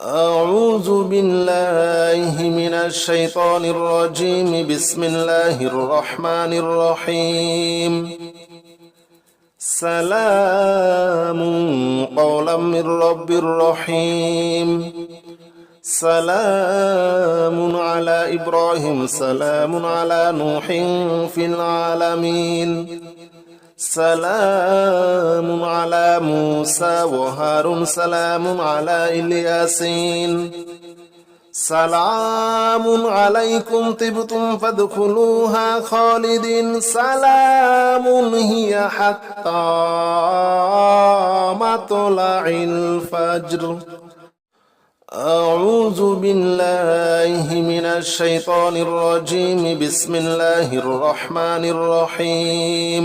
أعوذ بالله من الشيطان الرجيم بسم الله الرحمن الرحيم سلام قولا من رب الرحيم سلام على إبراهيم سلام على نوح في العالمين সালাম আলা মুসা ও হারুন সালাম আলা ইলিয়াসিন সালাম আলাইকুম তিবতুম ফাদখুলুহা খালিদিন সালাম হিয়া হাত্তা মাতলাইল ফাজর أعوذ بالله من الشيطان الرجيم بسم الله الرحمن الرحيم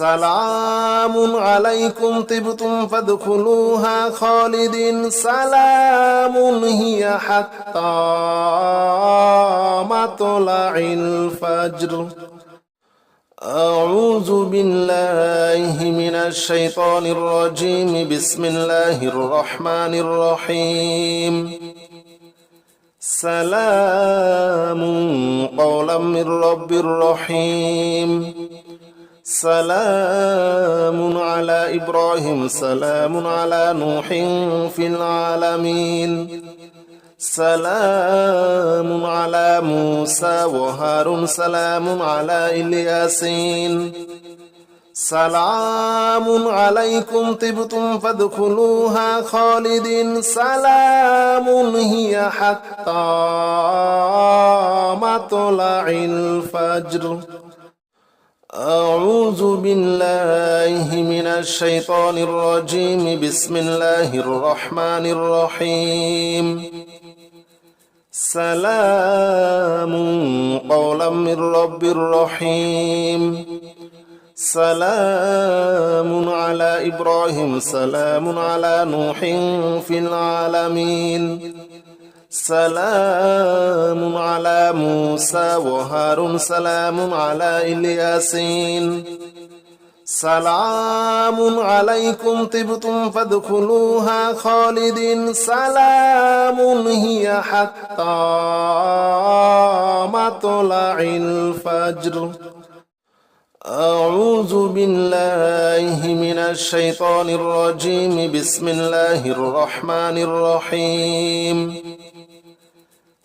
সালামুন আলাইকুম তিবতুম ফাদখুলুহা খালিদিন সালামুন হিয়া হাত্তা মাতলাইল ফাজর أعوذ بالله من الشيطان الرجيم بسم الله الرحمن الرحيم سلام قولا من رب الرحيم سلام على إبراهيم سلام على نوح في العالمين سلام على موسى وهارون سلام على الياسين سلام عليكم طبتم فادخلوها خالد سلام هي حتى مطلع الفجر أعوذ بالله من الشيطان الرجيم بسم الله الرحمن الرحيم سلام قولا من رب رحيم سلام على إبراهيم سلام على نوح في العالمين সালাম আলা মুসা ওয়া হারুন সালাম আলা ইলিয়াসিন সালাম আলাইকুম তিবতুম ফাদখুলুহা খালিদিন সালামুন হিয়া হাত্তা মাতলাইল ফাজর أعوذ بالله من الشيطان الرجيم بسم الله الرحمن الرحيم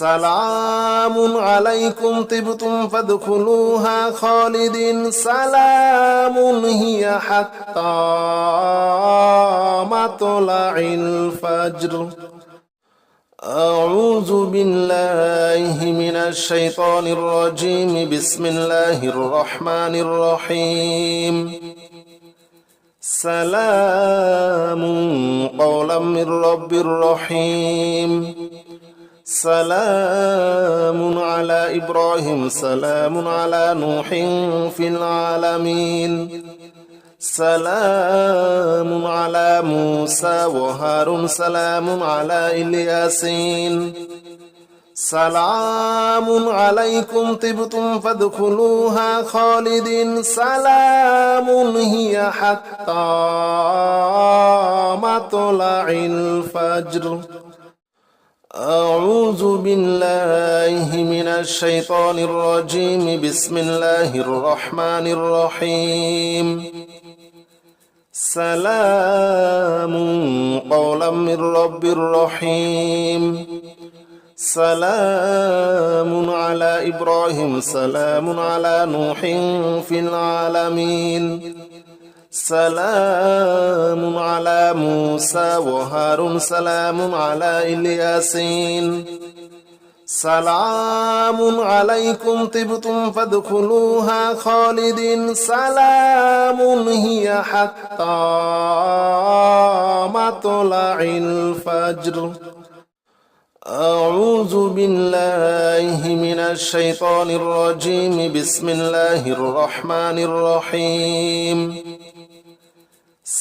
সালামুন আলাইকুম তিবতুম ফাদখুলুহা খালিদিন সালামুন হিয়া হাত্তা মাতলাইল ফাজর أعوذ بالله من الشيطان الرجيم بسم الله الرحمن الرحيم سلام قولا من رب الرحيم سلام على إبراهيم سلام على نوح في العالمين سلام على موسى وهارون سلام على الياسين سلام عليكم طبتم فادخلوها خالد سلام هي حتى مطلع الفجر أعوذ بالله من الشيطان الرجيم بسم الله الرحمن الرحيم سلام قولا من رب الرحيم سلام على إبراهيم سلام على نوح في العالمين সালাম আলা মুসা ও হারুন সালাম আলা ইলিয়াসিন সালাম আলাইকুম তিবতুম ফাদখুলুহা খালিদিন সালাম হিয়া হাত্তা মাতলাইল ফাজর أعوذ بالله من الشيطان الرجيم بسم الله الرحمن الرحيم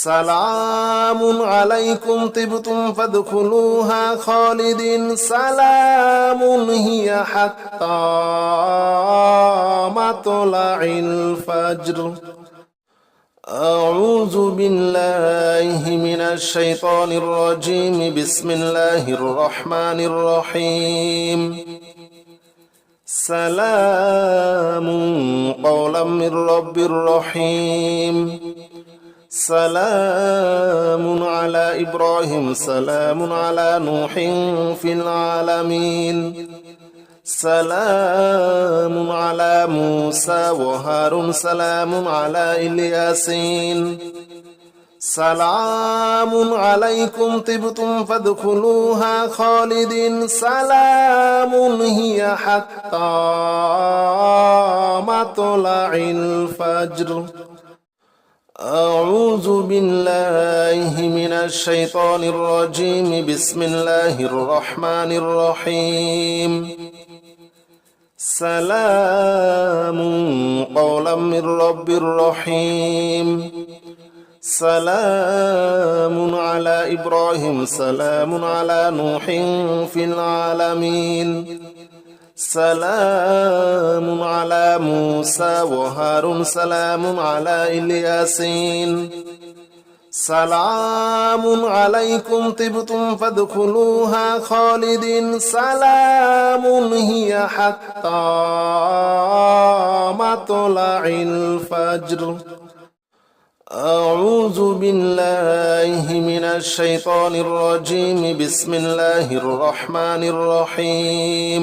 সালামুন আলাইকুম তিবতুম ফাদখুলুহা খালিদিন সালামুন হিয়া হাত্তা মাতলাইল ফাজর أعوذ بالله من الشيطان الرجيم بسم الله الرحمن الرحيم سلام قولا من رب الرحيم سلام على إبراهيم سلام على نوح في العالمين سلام على موسى وهارون سلام على الياسين سلام عليكم طبتم فادخلوها خالدين سلام هي حتى مطلع الفجر أعوذ بالله من الشيطان الرجيم بسم الله الرحمن الرحيم سلام قولا من رب رحيم سلام على إبراهيم سلام على نوح في العالمين সালাম আলা মুসা ওয়া হারুন সালাম আলা ইলিয়াসিন সালাম আলাইকুম তিবতুম ফাদখুলুহা খালিদিন সালামুন হিয়া হাত্তা মাতলাইল ফাজর أعوذ بالله من الشيطان الرجيم بسم الله الرحمن الرحيم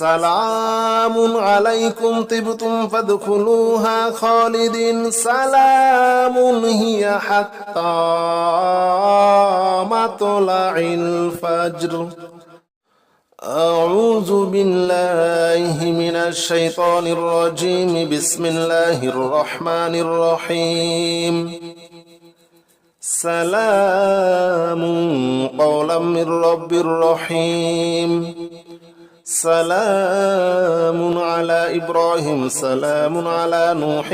সালামুন আলাইকুম তিবতুম ফাদখুলুহা খালিদিন সালামুন হিয়া হাত্তা মাতলাইল ফাজর أعوذ بالله من الشيطان الرجيم بسم الله الرحمن الرحيم سلام قولا من رب الرحيم سلام على إبراهيم سلام على نوح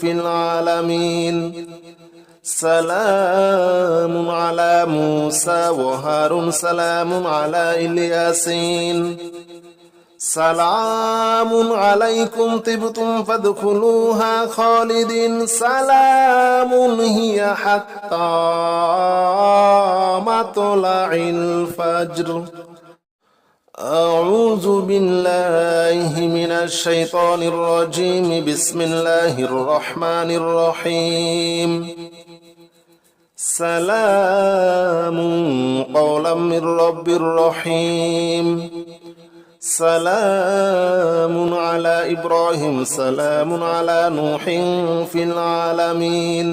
في العالمين سلام على موسى وهارون سلام على الياسين سلام عليكم طبتم فادخلوها خالد سلام هي حتى مطلع الفجر أعوذ بالله من الشيطان الرجيم بسم الله الرحمن الرحيم سلام قولا من رب الرحيم سلام على إبراهيم سلام على نوح في العالمين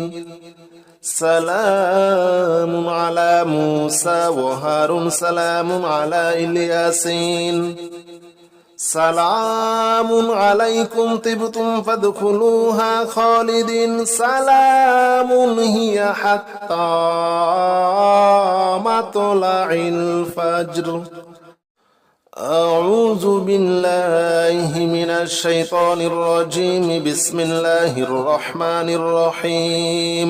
সালামুন আলা মুসা ওয়া হারুন সালামুন আলা ইলিয়াসিন সালামুন আলাইকুম তিবতুম ফাদখুলুহা খালিদিন সালামুন হিয়া হাত্তা মাতলাইল ফাজর أعوذ بالله من الشيطان الرجيم بسم الله الرحمن الرحيم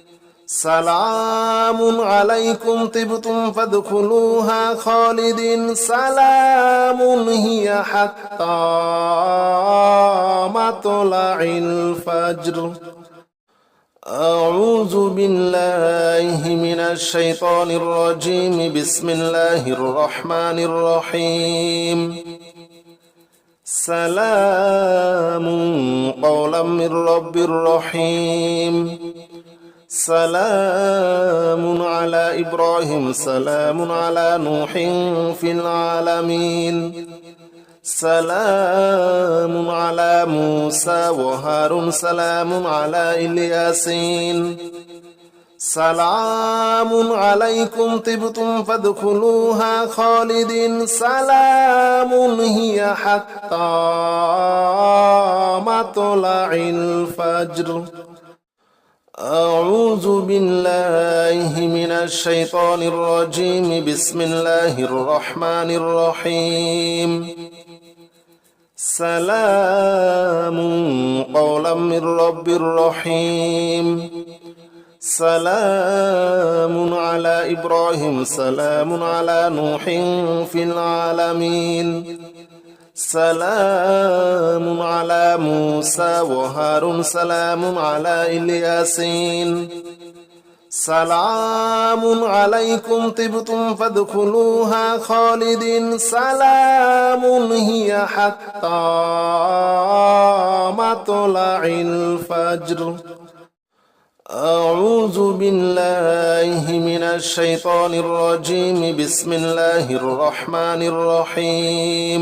সালামুন আলাইকুম তিবতুম ফাদখুলুহা খালিদিন সালামুন হিয়া হাত্তা মাতলাইল ফাজর أعوذ بالله من الشيطان الرجيم بسم الله الرحمن الرحيم سلام قولا من رب الرحيم سلام على إبراهيم سلام على نوح في العالمين سلام على موسى وهارون سلام على الياسين سلام عليكم طبتم فادخلوها خالدين سلام هي حتى مطلع الفجر أعوذ بالله من الشيطان الرجيم بسم الله الرحمن الرحيم سلام قولا من رب الرحيم سلام على إبراهيم سلام على نوح في العالمين সালাম আলা মুসা ওয়া হারুন সালাম আলা ইলিয়াসিন সালাম আলাইকুম তিবতুম ফাদখুলুহা খালিদিন সালামুন হিয়া হাত্তা মাতলাইল ফাজর أعوذ بالله من الشيطان الرجيم بسم الله الرحمن الرحيم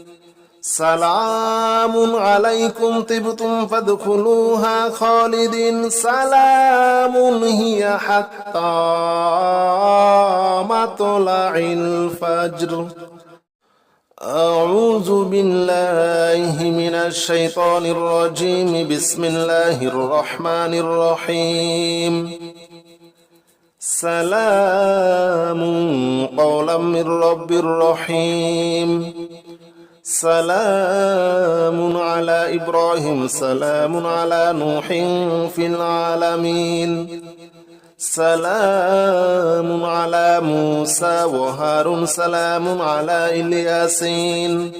সালামুন আলাইকুম তিবতুম ফাদখুলুহা খালিদিন সালামুন হিয়া হাত্তা মাতলাইল ফাজর أعوذ بالله من الشيطان الرجيم بسم الله الرحمن الرحيم سلام قولا من رب الرحيم سلام على إبراهيم سلام على نوح في العالمين سلام على موسى وهارون سلام على الياسين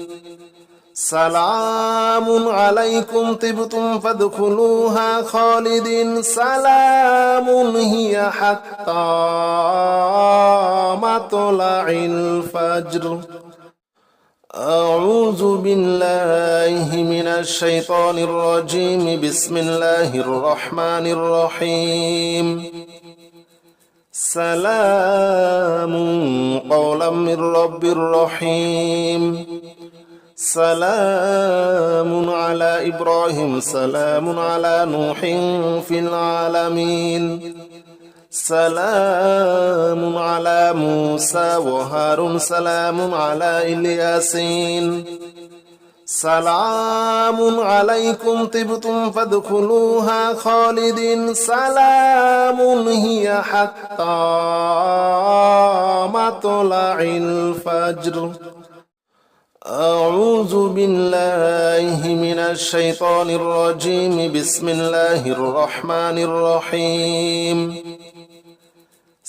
سلام عليكم طبتم فادخلوها خالد سلام هي حتى مطلع الفجر أعوذ بالله من الشيطان الرجيم بسم الله الرحمن الرحيم سلام قولا من رب الرحيم سلام على إبراهيم سلام على نوح في العالمين সালামুন আলা মুসা ওয়া হারুন সালামুন আলা ইলিয়াসিন সালামুন আলাইকুম তিবতুম ফাদখুলুহা খালিদিন সালামুন হিয়া হাত্তা মাতলাইল ফাজর أعوذ بالله من الشيطان الرجيم بسم الله الرحمن الرحيم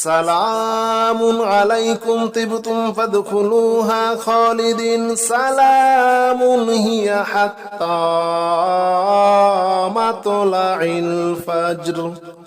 সালামুন আলাইকুম তিবতুম ফাদখুলুহা খালিদিন সালামুন হিয়া হাত্তা মাতলাইল ফাজর